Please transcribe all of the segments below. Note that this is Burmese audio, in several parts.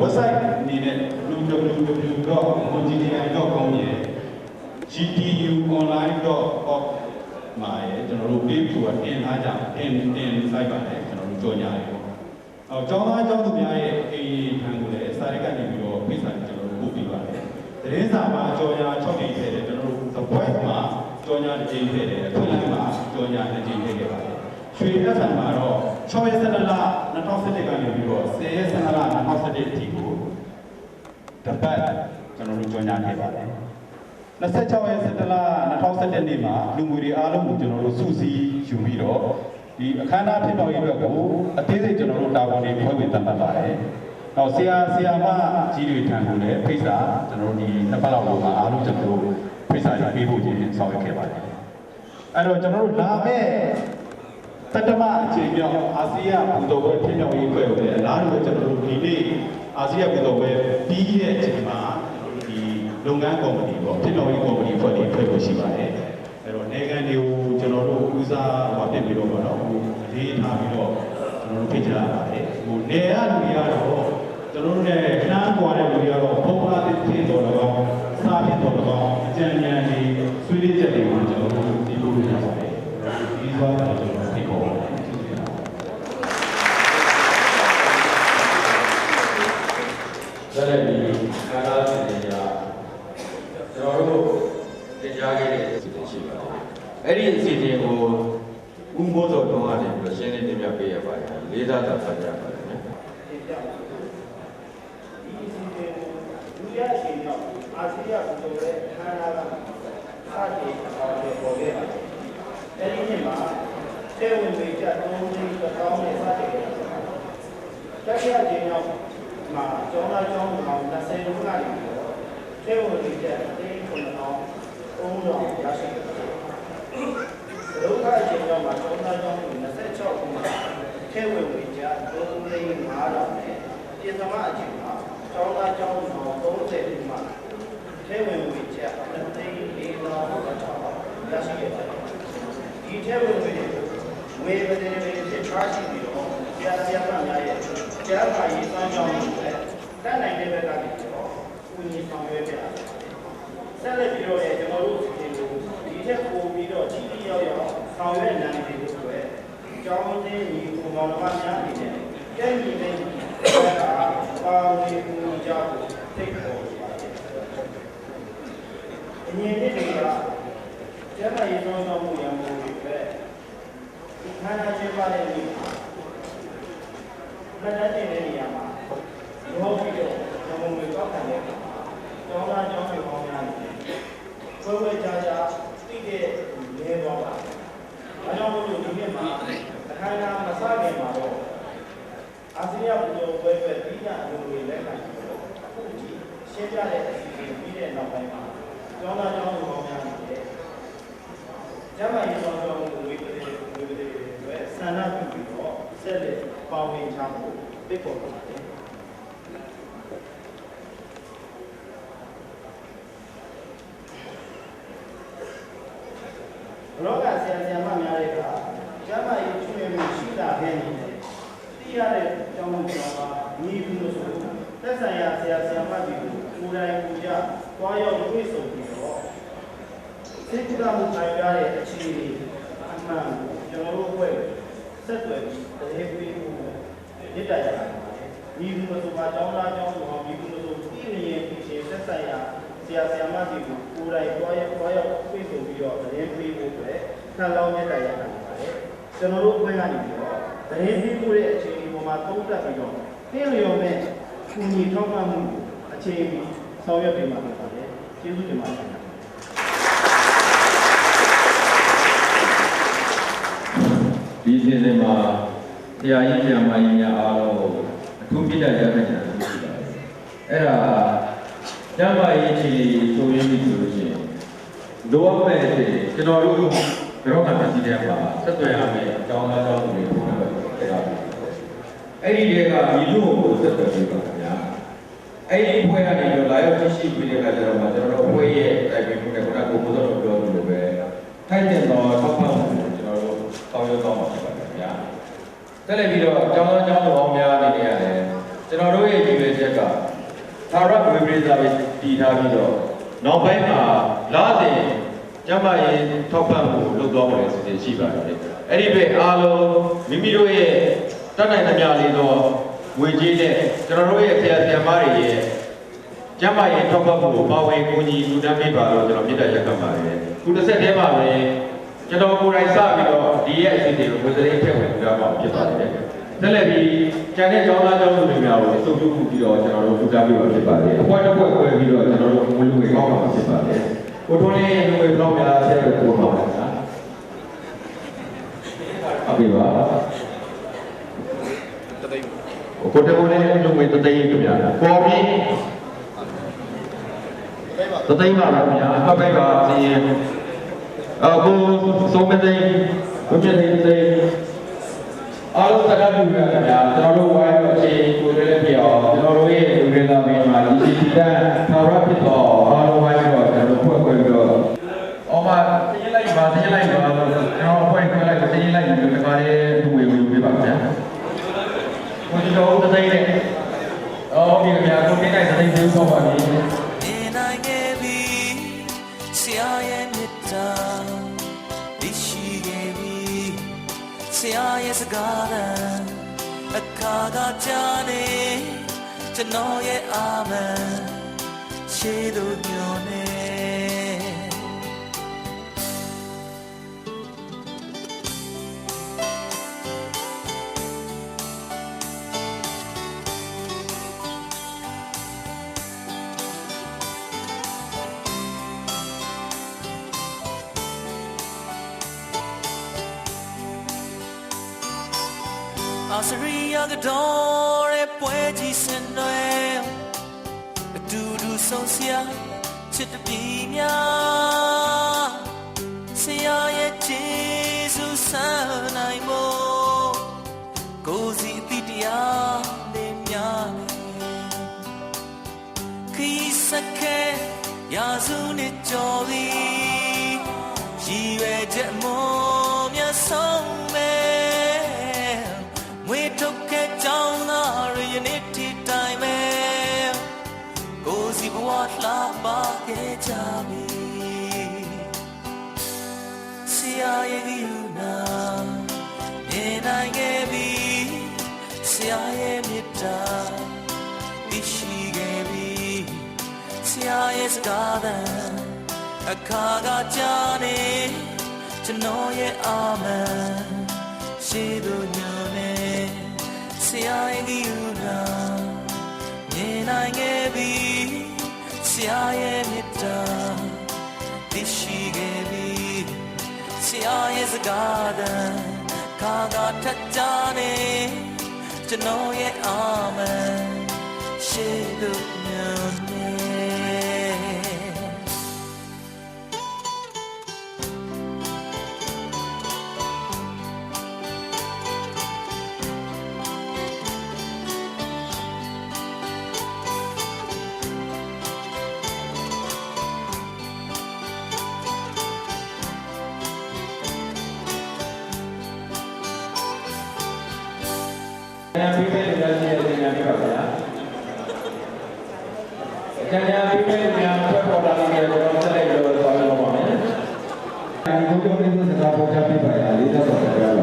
website အနေနဲ့ www.mongti.com ရဲ့ gtuonline.org မှာရဲ့ကျွန်တော်တို့ page ကိုတင်ထားကြတင်တင် site ပါတယ်ကျွန်တော်တို့ကြော်ညာတယ်ပေါ့။အော်ကျောင်းသားကျောင်းသူများရဲ့အိမ်ထံကိုလည်းစာရက်ကနေပြီးတော့ဖိတ်စာကျွန်တော်တို့ပို့ပေးပါတယ်။သတင်းစာမှာကြော်ညာ6ကြိမ်ထည့်တယ်ကျွန်တော်တို့ the voice မှာကြော်ညာ1ကြိမ်ထည့်တယ်အထွတ်လိုက်မှာကြော်ညာ2ကြိမ်ထည့်ခဲ့ပါတယ်။ရွှေလက်ဆန်မှာတော့ 6ရက်17လ2017ကနေပြီးတော့10ရက်17လ2017အထိကိုတပတ်ကျွန်တော်တို့ကြော်ညာခဲ့ပါတယ်။26ရက်17လ2017နေ့မှာလူငွေတွေအားလုံးကိုကျွန်တော်တို့စုစည်းယူပြီးတော့ဒီအခမ်းအနားဖြစ်တော်ရေးဘက်ကိုအသေးစိတ်ကျွန်တော်တို့တာဝန်တွေဖွဲ့ဝေသတ်မှတ်ပါတယ်။နောက်ဆရာဆရာမကြီးတွေထံကိုလည်းဖိတ်စာကျွန်တော်တို့ဒီနှစ်ပတ်လောက်မှာအားလုံးကျွန်တော်တို့ဖိတ်စာတွေပေးဖို့ခြင်းဆောင်ရွက်ခဲ့ပါတယ်။အဲ့တော့ကျွန်တော်တို့လာမဲ့ တတမအချိန်မြောက်အာဆီယံဘူတော်ဘွဲဖြစ်တော်ရေးဘက်ကိုလည်းအလားတူကျွန်တော်တို့ဒီနေ့အာဆီယံဘူတော်ဘွဲပြီးတဲ့အချိန်မှာကျွန်တော်တို့ဒီလုပ်ငန်းကော်မတီပေါ့ဖြစ်တော်ရေးကော်မတီဖွဲ့ပြီးဖွဲ့ဖို့ရှိပါတယ်အဲ့တော့နေကန်တွေကိုကျွန်တော်တို့ဦးစားဟောဖြစ်ပြီးတော့ပေါ့နော်ဟိုအလေးထားပြီးတော့ကျွန်တော်တို့ဖိတ်ကြားရပါတယ်ဟိုနေရလူတွေကတော့ကျွန်တော်တို့နဲ့နှမ်းကွာတဲ့လူတွေကတော့ဘုံအားဖြင့်တော်တော့စားဖြစ်တော်တော့အကြံဉာဏ်တွေဆွေးနွေးချက်တွေကိုကျွန်တော်တို့ဒီလိုလုပ်ရပါတယ်ဒီသွားတော့ကျွန်တော်ဖိတ်ခေါ်ပါတယ်ကျေးဇူးတင်ပါတယ် ဆက်လက်ပြီးကာလာပြည်နယ်ကကျွန်တော်တို့တင်ကြားခဲ့တဲ့အစီအစဉ်ရှိပါတယ်။ အဲ့ဒီအစီအစဉ်ကိုဦးမိုးစောတော်ကနေပြီးတော့ရှင်းလင်းတင်ပြပေးရပါတယ်။လေးစားတာဖတ်ကြပါတယ်နော်ဒီအစီအစဉ်ကိုဒုတိယအချိန်တော့အာဆီယံဘုံရဲ့ခန္ဓာကစတင်အောင်ပေါ်ခဲ့ပါတယ်။အဲဒီနေ့မှာကျေဝင်ဝေကြသုံးသိန်းတစ်သောင်းနဲ့စတင်ခဲ့ပါတယ်။တက်ရခြင်းရောက်မှာကျောင်းသားကျောင်းပေါင်း20လူကနေပြီးတော့ကျေဝင်ဝေကြသိန်း9000 3000ရရှိခဲ့ပါတယ်။ ဒုက္ခအချိန်ရောက်မှာကျောင်းသားကျောင်း26ခုမှာကျေဝင်ဝေကြ3သိန်း5000နဲ့ပြင်သမအချိန်မှာကျောင်းသားကျောင်းပေါင်း30ခုမှာကျေဝင်ဝေကြ3သိန်း4000ရရှိခဲ့ပါတယ်။ဒီထဲဝင်တွေဝေပဒေတွေဖြစ်ထွားရှိပြီးတော့ဆရာဆရာမများရဲ့ကျမ်းမာရေးစောင့်ရှောက်မှုတွေတတ်နိုင်တဲ့ဘက်ကနေပြီးတော့ဦးညီဆောင်ရွက်ကြရတယ်။ဆက်လက်ပြီးတော့လည်းကျွန်တော်တို့ဒီလိုဒီထက်ပိုပြီး တော့ကြီးကြီးရောက်ရောက်ဆောင်ရွက်နိုင်တဲ့လို့ဆိုရဲကျောင်းတင်းညီကိုမောင်နှမများအနေနဲ့ကျင့်ကြံတဲ့ဘက်ကပါဝင်မှုကြောင့်သိခေါ်ပါတယ်။အရင်နှစ်တွေကကျမ်းမာရေးစောင့်ရှောက်မှုရန်ကုန်တွေပဲဒီခန္ဓာကျင်းပတဲ့နေ့မှာလက်တတ်တဲ့နေရာမှာရောပြီးတော့ဇမုံတွေတောက်ခံတဲ့အခါမှာကျောင်းသားကျောင်းတွေပေါင်းများနေတယ်။ဆွဲဝဲကြကြ သိတဲ့နေသွားပါ။ဒါကြောင့်မို့လို့ဒီနေ့မှာအခမ်းအနားမစခင်မှာတော့အာဆီယံဘူတော်ပွဲပဲပြီးတာလူတွေလက်ခံပြီးတော့အခုဒီရှင်းပြတဲ့အစီအစဉ်ပြီးတဲ့နောက်ပိုင်းမှာကျောင်းသားကျောင်းတွေပေါင်းများနေတယ်။ကျမ်းမာရေးဆောင်ဆောင်မှုဝိပဒေဝိပဒေတွေဆန္ဒပြုပြီးတော့ဆက်လက်ပါဝင်ချဖို့ပိတ်ပေါ်ပါတယ်ရောဂါဆရာဆရာမများ တွေကကျမ်းမာရေးချွေမှုရှိတာခဲ့နေတယ်သိရတဲ့အကြောင်းကြောင့်ပါညီဘူးလို့ဆိုသက်ဆိုင်ရာဆရာဆရာမတွေကိုကိုယ်တိုင်ကိုယ်ကြတွားရောက်တွေ့ဆုံပြီးတော့စိတ်ကမှုနိုင်ရတဲ့အခြေအနေအမှန်ကိုကျွန်တော်တို့ဘက်ဆက်သွယ်ပြီးတရေပေးဖို့မြစ်တာရတာပါဒီလူမဆိုပါကျောင်းသားကျောင်းသူဟောဒီလူမဆိုပြည်နေရင်ပြည်ချင်းဆက်ဆိုင်ရာဆရာဆရာမတွေကိုကိုယ်တိုင်တွားရောက်တွားရောက်ပြေဆိုပြီးတော့တရေပေးဖို့အတွက် ခံလောင်းမြစ်တာရတာပါတယ်ကျွန်တော်တို့ဘက်ကနေပြီးတော့တရေပေးဖို့တဲ့အခြေအနေပေါ်မှာသုံးသပ်ပြီးတော့ပြင်လျော်မဲ့ကုညီထောက်ပံ့မှုအခြေအနေဆောင်ရွက်ပေးမှာဖြစ်ပါတယ်ကျေးဇူးတင်ပါတယ်ဒီအစီအစဉ်မှာဆရာကြီးဆရာမကြီးများအားလုံးကိုအထူးပြည့်တဲ့ရခိုင်တာရှိပါတယ်။အဲ့ဒါကျမ်းမာရေးချီဆိုရင်းပြီဆိုလို့ရှိရင်လိုအပ်မဲ့အချိန်ကျွန်တော်တို့ ကြောကပစ္စည်းတွေမှာဆက်သွယ်ရမယ်အကြောင်းအကြောင်းတွေပုံစံတွေရပါတယ်။အဲ့ဒီတွေကမိလို့ကိုဆက်သွယ်ပေးပါခင်ဗျာ။အဲ့ဒီအဖွဲ့ကနေတော့လာရောက်ကြည့်ရှိပြီးတဲ့အခါကျတော့မှကျွန်တော်တို့အဖွဲ့ရဲ့တိုင်ပင်မှုနဲ့ခုနကကိုကိုတော်ပြောသလိုပဲထိုက်တဲ့တော့ထောက်ပံ့မှုကိုကျွန်တော်တို့ဆောင်ရွက်တော့မှာဖြစ်ပါတယ်ခင်ဗျာ။ဆက်လက်ပြီးတော့ကျောင်းသားကျောင်းသူပေါင်းများအနေနဲ့ရတယ်ကျွန်တော်တို့ရဲ့ဒီပဲတဲ့ချက်ကသာရဝေပရိသပဲတည်ထားပြီးတော့နောက်ပိုင်းမှာလာတဲ့ ကျမရေးထောက်ပံ့မှုလုပ်သွားမယ်ဆိုရင်ရှိပါတယ်အဲ့ဒီပဲအားလုံးမိမိတို့ရဲ့တတ်နိုင်သမျှလေးသောငွေကြေးနဲ့ကျွန်တော်တို့ရဲ့ဆရာဆရာမတွေရဲ့ကျမရေးထောက်ပံ့မှုကိုပါဝင်ကူညီကူတန်းပေးပါလို့ကျွန်တော်မြစ်တာရက်ခံပါတယ်ခုတစ်ဆက်တည်းမှာပဲကျွန်တော်ကိုယ်တိုင်စပြီးတော့ဒီရဲ့အစီအစဉ်ကိုကိုယ်စရိတ်ထည့်ဝင်ကြပါဖြစ်ပါတယ်ဆက်လက်ပြီးကျန်တဲ့ကျောင်းသားကျောင်းသူတွေများကိုအစုပ်ပြုပြီးတော့ကျွန်တော်တို့ကူတန်းပေးပါဖြစ်ပါတယ်အဖွဲတစ်ဖွဲဖွဲပြီးတော့ကျွန်တော်တို့ငွေလူငွေကောက်ပါဖြစ်ပါတယ် ကိုထွန်းလေးလူငွေဘယ်လောက်များဆက်ပြီးပို့ပါမယ်နော်ဟုတ်ပြီပါကိုတကိုလေးလူငွေတသိန်းခင်ဗျာပေါ်ပြီးတသိန်းပါလားခင်ဗျာဟုတ်ပြီပါစီရင်အခုစုံမသိန်းဘုရားသိန်းသိန်းအားလုံးသက္ကပြုရခင်ဗျာကျွန်တော်တို့ဝိုင်းတော့အချိန်ကိုလည်းပြအောင်ကျွန်တော်တို့ရဲ့လူတွေလာမင်းမှာဒီစီတန်သာရဖြစ်တော့အားလုံးဝိုင်းတော့ကျွန်တော်တို့ဖွဲ့ဖွဲ့ပြီးတော့အော်မတင်းလိုက်ပါတင်းလိုက်ပါကျွန်တော်ဖွဲ့ခွဲလိုက်တင်းလိုက်ပြီးတော့ဒီကားလေးသူ့ဝေဝေပြပါဗျာကို ဒီတော့တသိန်းနဲ့အော်ဒီခင်ဗျာကိုတင်းလိုက်တသိန်းသေးတော့ပါပြီနေနိုင်ခဲ့ပြီဆရာရဲ့မြတ်တာဒီရှိခဲ့ပြီဆရာရဲ့စကားတန်အခါကကြားနေကျွန်တော်ရဲ့အာမန်ရှေးတို့ညွ ရိယကတော်ရဲ့ပွဲကြီးစင်တွေအတူတူဆုံးစရာချစ်တပီးများဆရာရဲ့ဂျေစုဆန်းနိုင်မို့ကိုယ်စီအတိတရားလေးများနေခီးစခဲရာစုနှစ်ကျော်ပြီရည်ရွယ်ချက်မောမြတ်ဆုံး လှပါခဲ့ကြပြီဆရာရဲ့ဒီနာနေနိုင်ခဲ့ပြီဆရာရဲ့မြတ်တာဒီရှိခဲ့ပြီဆရာရဲ့စကားသံအခါကကြားနေကျွန်တော်ရဲ့အာမန်ရှိသူညွန်နေဆရာရဲ့ဒီနာမြင်နိုင်ခဲ့ပြီဆ ရာရဲ့မြတ်တာသိရှိခဲ့ပြီဆရာရဲ့စကားသံခါကထက်ကြနေကျွန်တော်ရဲ့အာမန်ရှိသူ ဉာဏ်ပြီးမဲ့လူများရှိတဲ့ဉာဏ်ပြပါဗျာဉာဏ်ဉာဏ်ပြီးမဲ့ဉာဏ်ဖွဲ့ပေါ်လာတဲ့ကျွန်တော်ဆက်လက်ပြီးတော့ဆောင်ရွက်ပါမယ်။ဒီဘုရားရှင်စကားပေါ်ချပြပါရလေးသက်တော်ကြပါဗျာ။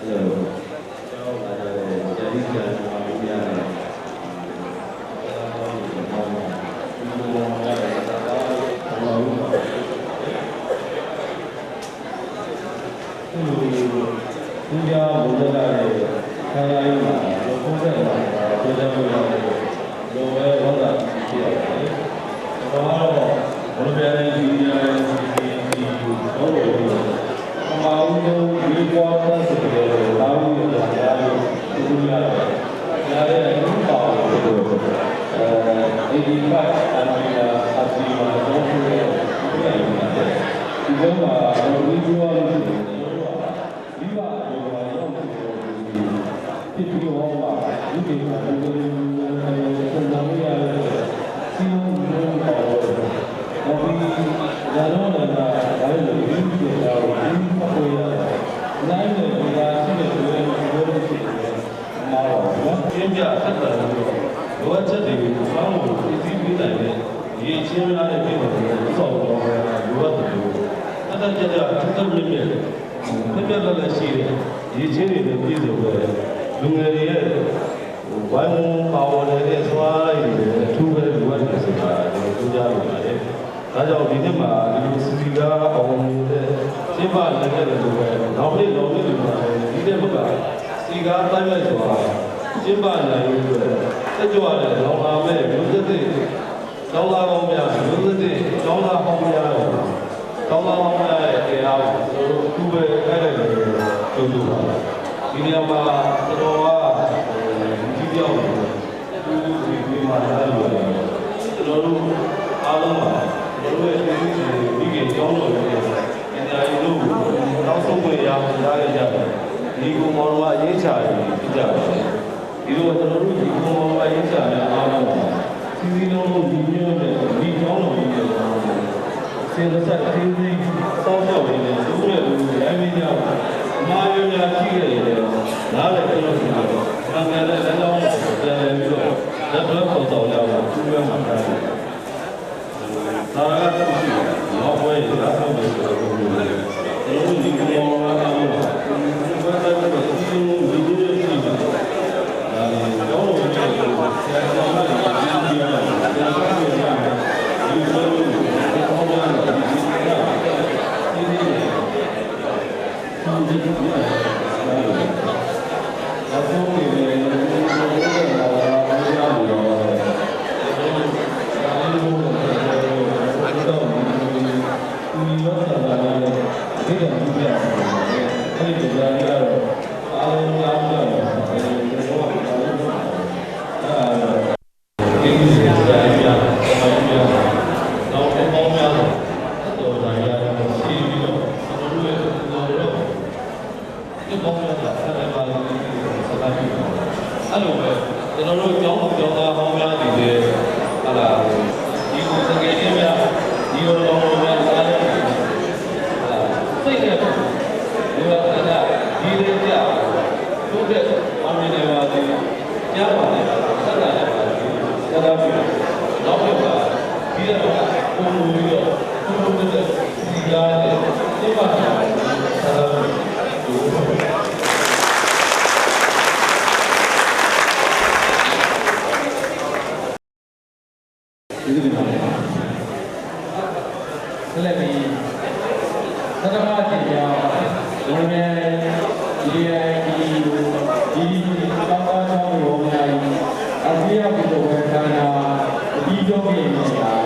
ကျောင်းလာတဲ့ဂျာတိဆရာတော်ဘုရားနဲ့ သူများဘုရားရဲ့ခန္ဓာရေးမှာလောကုတဲ့မှာပြောကြလို့ရတယ်လောပဲဝန္တာဖြစ်ရတယ်။ဒါကတော့ဘုရားရဲ့ဒီရဲ့ဒီဒီဘောလို့အမောင်းတို့ဒီပေါ်သက်ဆိုတော့လာလို့ရတယ်သူရတယ်။ဒါရဲ့အမှုပါလို့အဲဒီဒီကအဲ့ဒီအစီအမံတော့ဘုရားရဲ့ဒီလိုမှာဒီလိုလို့ရှိ ချင်းများတဲ့ပြည်သူတွေဥဆောင်တော်မှာလိုအပ်တယ်တတ်တတ်ကြကြအထက်မြင့်မြင့်ပြပြလက်လက်ရှိတယ်ရေချင်းတွေလည်းပြည့်စုံတယ် လူငယ်တွေရဲ့ဝိုင်းဝန်းပါဝင်တဲ့ဆွားလိုက်တွေအထူးပဲလိုအပ်တယ်ဆိုတာကိုပြောကြရပါတယ်။ဒါကြောင့်ဒီနေ့မှာဒီလိုစီစီကားအောင်နေတဲ့ကျင်းပနေတဲ့လူပဲနောက်နေ့နောက်နေ့ဒီမှာဒီတဲ့ဘက်ကစီကားတိုင်းမဲ့ဆိုတာကျင်းပနိုင်လို့တက်ကြွတဲ့လောင်လာမဲ့လူသစ်တွေလောင်လာကောင်းများလူသစ်တွေလောင်လာကောင်းများတော့လောင်လာကောင်းများရဲ့တရားကိုကျွန်တော်တို့အခုပဲအဲ့ဒါကိုကြိုးလို့ပါ ဒီနေရာမှာကျွန်တော်ကဒီပြောင်းသူဒီဒီမှာလာလို့ကျွန်တော်တို့အားလုံးပါကျွန်တော်တို့ရဲ့ဒီဒီကကြောင်းတော်ရဲ့အင်တာဗျူးလို့နောက်ဆုံးဝင်ရရခဲ့ကြတယ်ဒီကုမောင်တော်ကအရေးချာတယ်ဖြစ်ကြပါတယ်ဒီလိုကျွန်တော်တို့ဒီကုမောင်တော်ကအရေးချာတဲ့အားလုံးပါစီစီလုံးလုံးဒီမျိုးနဲ့ဒီကြောင်းတော်ကြီးတွေစေတဆက်အသေးသေးစောင့်ရှောက်နေတယ်သူ့ရဲ့လူအမင်းကြောင့် မာယုံညာရှိခဲ့တယ်နားလည်းကျွန်တော်တို့ကတော့အမှန်တည်းလမ်းကြောင်းပြန်လည်ပြီးတော့လက်တွဲပေါ်ဆောင်ကြပါသူ့ရဲ့မှာတာတယ်ဒါကသူ့ရှိတော့ဘယ်လိုလဲဆိုတော့ကျွန်တော်တို့ဒီကုမောင်တော်ကအမှုပါဘယ်လိုလဲဆိုတော့ဒီလိုဒီလိုရှိတာဒါကြောင်းလို့ပြောတယ်ဆရာတော်ကလည်းဒီလိုပြောတာဆရာတော်ကလည်းဒီလိုပြောတယ်ဒီကောင်းတာဒီလိုဒီလိုဒီလိုအခုဒီလိုဒီလိုပြောတာဒီလိုဆန္ဒနဲ့ဒီလိုပြပြတယ်အဲ့ဒီကြာရတော့အားလုံးအားလုံးအဲဒီတော့အားလုံးအဲ့ဒီကြာရပြဘာပြတော့ပေါင်းများတော့ကြာရတော့ရှိပြီးတော့ကျွန်တော်တို့ရဲ့ကျွန်တော်တို့ဒီပေါင်းများတာဆက်လက်ပါလို့ဆက်လာပြီးအဲ့လိုပဲ ကျွန်တော်တို့ကြောင်းကြောင်းသားပေါင်းများနေတယ်ဟာလာဒီကိုစကယ်ချင်းများဒီလိုတော့များစားတယ်စိတ်နဲ့ဒီလိုကဒီလေးကြတို့တဲ့အောင်မြင်နေပါသေးကြားပါလေဆက်လာတယ်ပါဆက်လာပြီးတော့တော့ဒီတော့ပုံမူပြီးတော့ပုံမူတဲ့ဒီကားနဲ့ဒီပါဆက်လာပြီး ဒီလိုမျိုးဆက်လက်ပြီးသတ္တမအကျဉ်းရောလုံးနဲ့ဒီအဲဒီဒီဒီကောင်းကောင်းဆောင်ရောများ အပြည့်အစုံကိုခန္ဓာအပြီးဆုံးနေနေတာတော့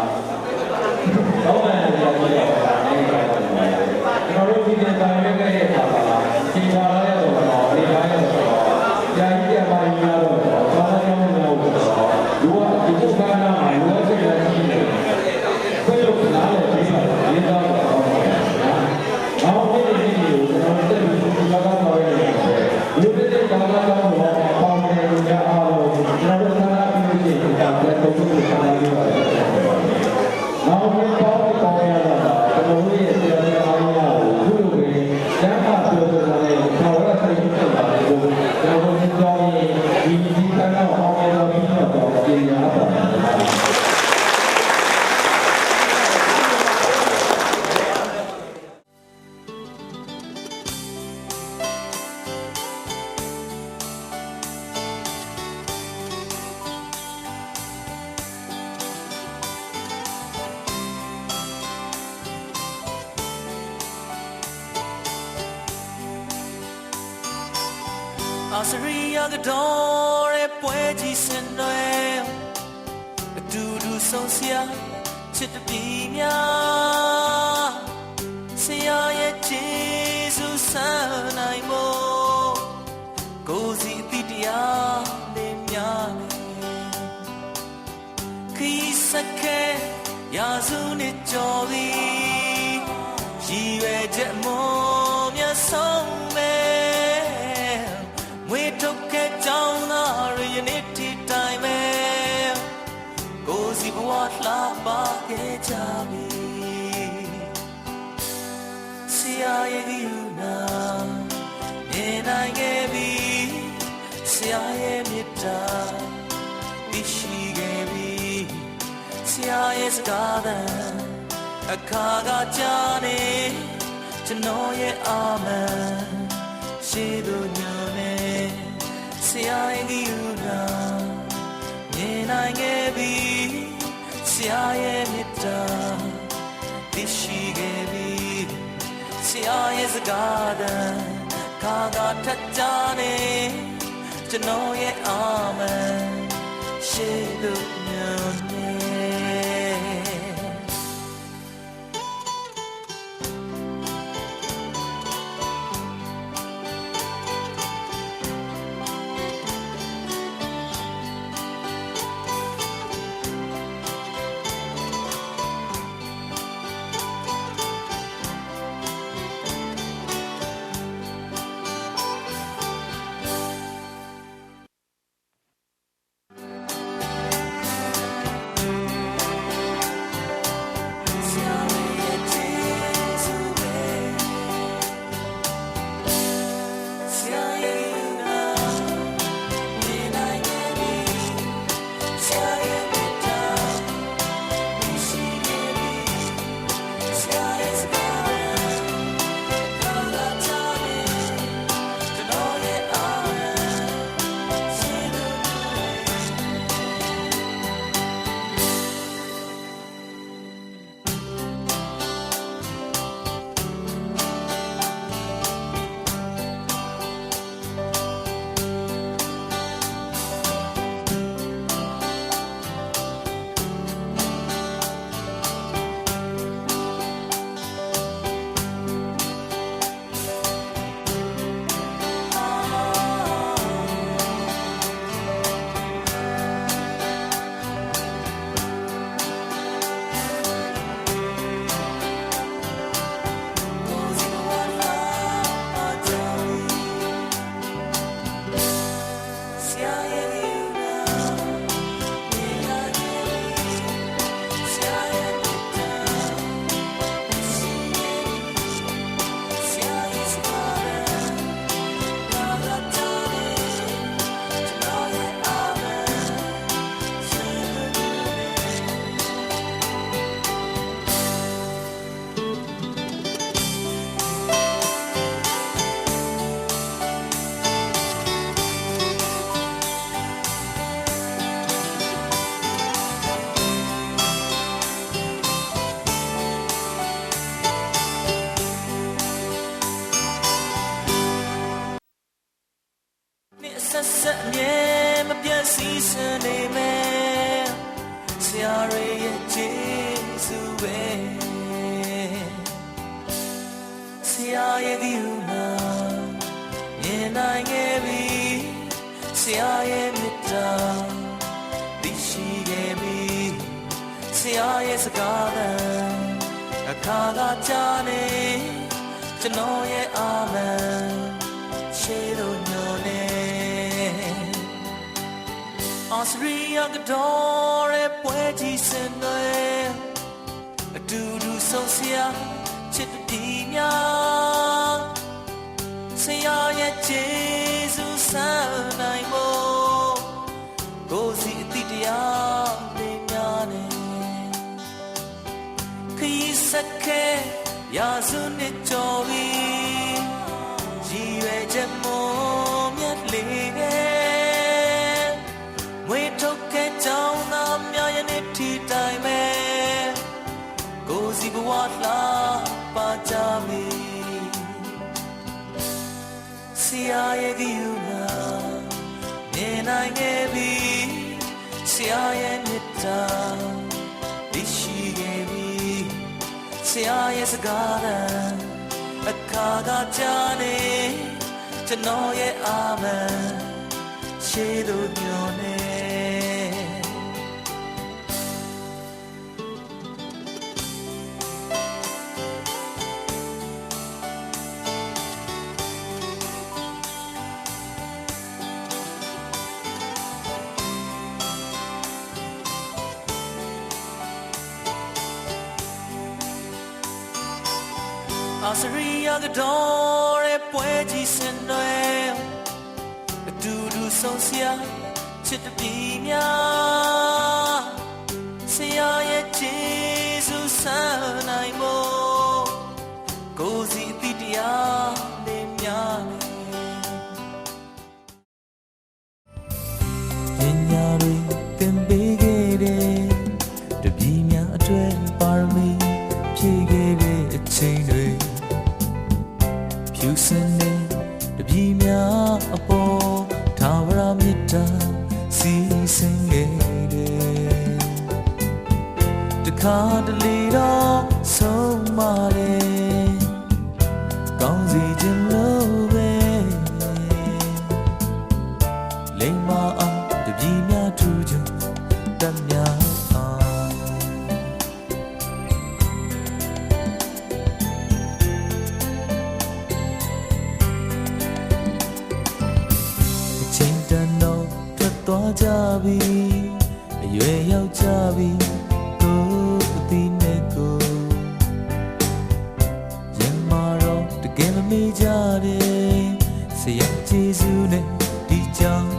ရာစုနှစ်ကျော်သည်ရည်ရွယ်ချက်မောမြတ်ဆုံးမဲ့မွေထုတ်ခဲ့ကြောင်းသားရယနေ့ဒီတိုင်းပဲကိုယ်စီဘဝလှပါခဲ့ကြပြီဆရာရဲ့ဒီနာနေနိုင်ခဲ့ပြီဆရာရဲ့မြတ်တာ ရာရဲ့စကားသံအခါကကြားနေကျွန်တော်ရဲ့အာမန်ရှိသူညွန်နေဆရာရဲ့ဒီယူနာမြင်နိုင်ခဲ့ပြီဆရာရဲ့မြတ်တာသိရှိခဲ့ပြီဆရာရဲ့စကားသံခါကထက်ကြနေကျွန်တော်ရဲ့အာမန်ရှိသူညွန် စရိယကတော်ရဲ့ပွဲကြီးစင်တွေအတူတူဆုံးစရာချစ်တည်များဆရာရဲ့ဂျေဇုဆန်းနိုင်မို့ကိုယ်စီအတိတရားတွေများနေခရီးစက်ခဲရာစုနှစ်ကျော်ပြီ ရာရဲ့ဒီယူနာနေနိုင်ခဲ့ပြီဆရာရဲ့မြတ်တာသိရှိခဲ့ပြီဆရာရဲ့စကားသံအခါကကြားနေကျွန်တော်ရဲ့အာမန်ရှေးတို့ညွန်နေ Seria Gadore Pueji Senwe Dudu Sosia Chitabinya Sia Ye Jesus Sanai တလီတော့ဆုံးမာတယ်ကောင်းစီခြင်းလို့ပဲလိမ္မာအောင်တပြည်များထူးချွန်တတ်များအောင်အချင်းတန်တော့ထွက်သွားကြပြီအရွယ်ရောက်ကြပြီ ဆရာဂျေဇုနဲ့ဒီကြောင်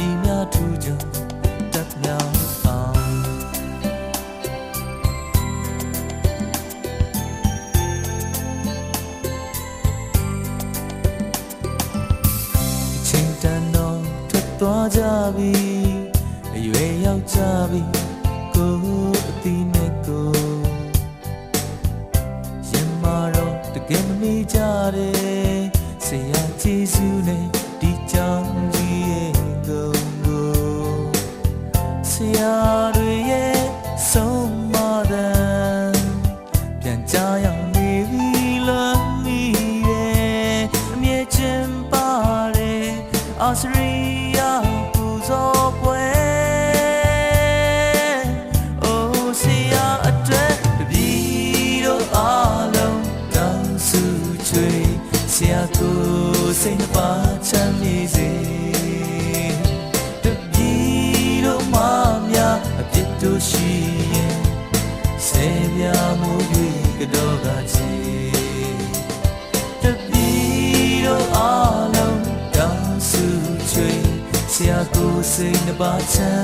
ဒီများထူးကြတက်မြောင်အောင်ချိန်တန်တော့ထွက်သွားကြပြီ time.